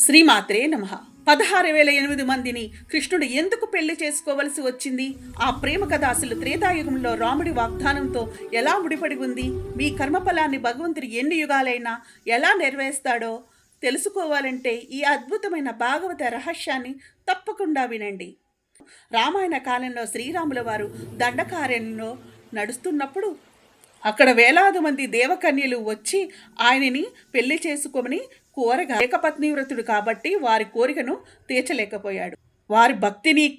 శ్రీమాత్రే నమ. పదహారు వేల ఎనిమిది మందిని కృష్ణుడు ఎందుకు పెళ్ళి చేసుకోవలసి వచ్చింది? ఆ ప్రేమ కథ అసలు త్రేతాయుగంలో రాముడి వాగ్దానంతో ఎలా ముడిపడి ఉంది? మీ కర్మఫలాన్ని భగవంతుడు ఎన్ని యుగాలైనా ఎలా నెరవేరుస్తాడో తెలుసుకోవాలంటే ఈ అద్భుతమైన భాగవత రహస్యాన్ని తప్పకుండా వినండి. రామాయణ కాలంలో శ్రీరాముల వారు దండకార్యంలో నడుస్తున్నప్పుడు అక్కడ వేలాది మంది దేవకన్యలు వచ్చి ఆయనని పెళ్ళి చేసుకోమని కోరగా ఏకపత్నివ్రతుడు కాబట్టి వారి కోరికను తీర్చలేకపోయాడు. వారి భక్తిని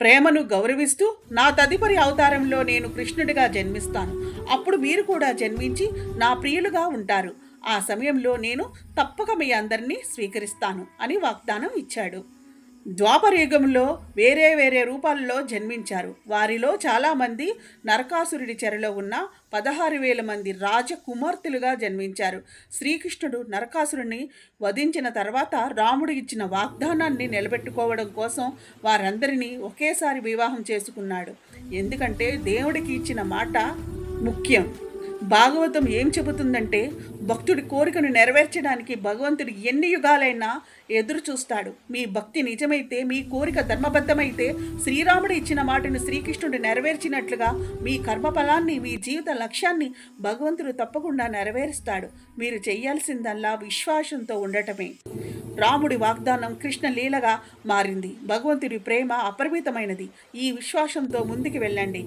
ప్రేమను గౌరవిస్తూ నా తదుపరి అవతారంలో నేను కృష్ణుడిగా జన్మిస్తాను. అప్పుడు మీరు కూడా జన్మించి నా ప్రియులుగా ఉంటారు. ఆ సమయంలో నేను తప్పక మీ అందరినీ స్వీకరిస్తాను అని వాగ్దానం ఇచ్చాడు. ద్వాపర యుగంలో వేరే వేరే రూపాల్లో జన్మించారు. వారిలో చాలామంది నరకాసురుడి చెరలో ఉన్న పదహారు వేల మంది రాజకుమార్తెలుగా జన్మించారు. శ్రీకృష్ణుడు నరకాసురుడిని వధించిన తర్వాత రాముడు ఇచ్చిన వాగ్దానాన్ని నిలబెట్టుకోవడం కోసం వారందరినీ ఒకేసారి వివాహం చేసుకున్నాడు. ఎందుకంటే దేవుడికి ఇచ్చిన మాట ముఖ్యం. భాగవతం ఏం చెబుతుందంటే భక్తుడి కోరికను నెరవేర్చడానికి భగవంతుడు ఎన్ని యుగాలైనా ఎదురు చూస్తాడు. మీ భక్తి నిజమైతే మీ కోరిక ధర్మబద్ధమైతే శ్రీరాముడు ఇచ్చిన మాటను శ్రీకృష్ణుడు నెరవేర్చినట్లుగా మీ కర్మఫలాన్ని మీ జీవిత లక్ష్యాన్ని భగవంతుడు తప్పకుండా నెరవేరుస్తాడు. మీరు చేయాల్సిందల్లా విశ్వాసంతో ఉండటమే. రాముడి వాగ్దానం కృష్ణ లీలగా మారింది. భగవంతుడి ప్రేమ అపరిమితమైనది. ఈ విశ్వాసంతో ముందుకు వెళ్ళండి.